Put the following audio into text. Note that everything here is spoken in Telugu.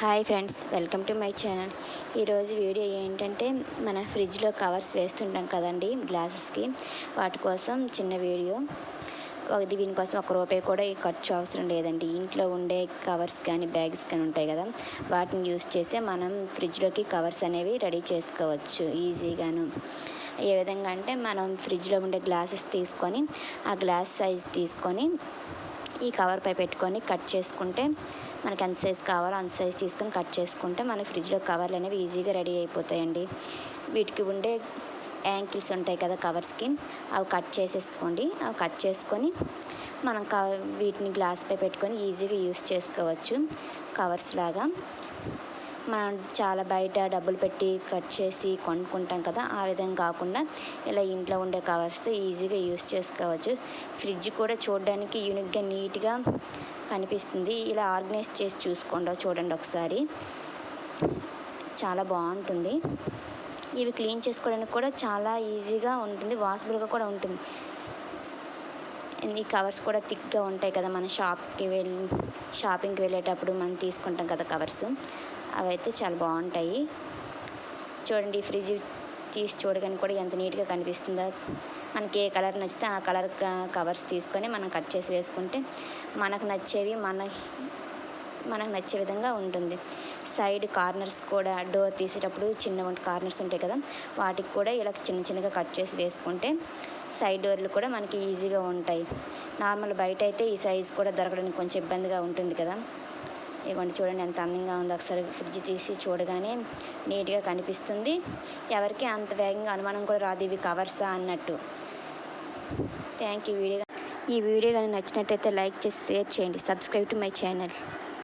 Hi friends welcome to my channel. ఈరోజు వీడియో ఏంటంటే మన ఫ్రిడ్జ్లో కవర్స్ వేస్తుంటాం కదండి గ్లాసెస్కి. వాటి కోసం చిన్న వీడియో. ఇది దీనికోసం ఒక రూపాయి కూడా ఖర్చు అవసరం లేదండి. ఇంట్లో ఉండే కవర్స్ కానీ బ్యాగ్స్ కానీ ఉంటాయి కదా వాటిని యూస్ చేసి మనం ఫ్రిడ్జ్లోకి కవర్స్ అనేవి రెడీ చేసుకోవచ్చు ఈజీగాను. ఏ విధంగా అంటే మనం ఫ్రిడ్జ్లో ఉండే గ్లాసెస్ తీసుకొని ఆ గ్లాస్ సైజ్ తీసుకొని ఈ కవర్ పై పెట్టుకొని కట్ చేసుకుంటే మనకి ఎంత సైజ్ కావాలో అంత సైజ్ తీసుకొని కట్ చేసుకుంటే మన ఫ్రిడ్జ్లో కవర్లు అనేవి ఈజీగా రెడీ అయిపోతాయండి. వీటికి ఉండే యాంకిల్స్ ఉంటాయి కదా కవర్స్కి అవి కట్ చేసేసుకోండి. అవి కట్ చేసుకొని మనం క వీటిని గ్లాస్ పై పెట్టుకొని ఈజీగా యూస్ చేసుకోవచ్చు. కవర్స్ లాగా. మనం చాలా బయట డబ్బులు పెట్టి కట్ చేసి కొనుక్కుంటాం కదా ఆ విధంగా కాకుండా ఇలా ఇంట్లో ఉండే కవర్స్ ఈజీగా యూస్ చేసుకోవచ్చు. ఫ్రిడ్జ్ కూడా చూడడానికి యూనిక్గా నీట్గా కనిపిస్తుంది. ఇలా ఆర్గనైజ్ చేసి చూసుకోండి చూడండి ఒకసారి. చాలా బాగుంటుంది. ఇవి క్లీన్ చేసుకోవడానికి కూడా చాలా ఈజీగా ఉంటుంది వాసిబుల్గా కూడా ఉంటుంది. ఈ కవర్స్ కూడా థిక్గా ఉంటాయి కదా మన షాప్కి వెళ్ళి షాపింగ్కి వెళ్ళేటప్పుడు మనం తీసుకుంటాం కదా కవర్స్ అవైతే చాలా బాగుంటాయి. చూడండి ఫ్రిడ్జ్ తీసి చూడగానే కూడా ఎంత నీట్గా కనిపిస్తుందో. మనకి ఏ కలర్ నచ్చితే ఆ కలర్ కవర్స్ తీసుకొని మనం కట్ చేసి వేసుకుంటే మనకు నచ్చేవి మన మనకు నచ్చే విధంగా ఉంటుంది. సైడ్ కార్నర్స్ కూడా డోర్ తీసేటప్పుడు చిన్న కార్నర్స్ ఉంటాయి కదా వాటికి కూడా ఇలా చిన్న చిన్నగా కట్ చేసి వేసుకుంటే సైడ్ డోర్లు కూడా మనకి ఈజీగా ఉంటాయి. నార్మల్ బయట అయితే ఈ సైజ్ కూడా దొరకడానికి కొంచెం ఇబ్బందిగా ఉంటుంది కదా. ఇవ్వండి చూడండి ఎంత అందంగా ఉందో ఒకసారి ఫ్రిడ్జ్ తీసి చూడగానే నీట్గా కనిపిస్తుంది. ఎవరికి అంత వేగంగా అనుమానం కూడా రాదు ఇవి కవర్సా అన్నట్టు. Thank you video. ఈ వీడియో కానీ నచ్చినట్టయితే లైక్ చేసి షేర్ చేయండి. Subscribe to my channel.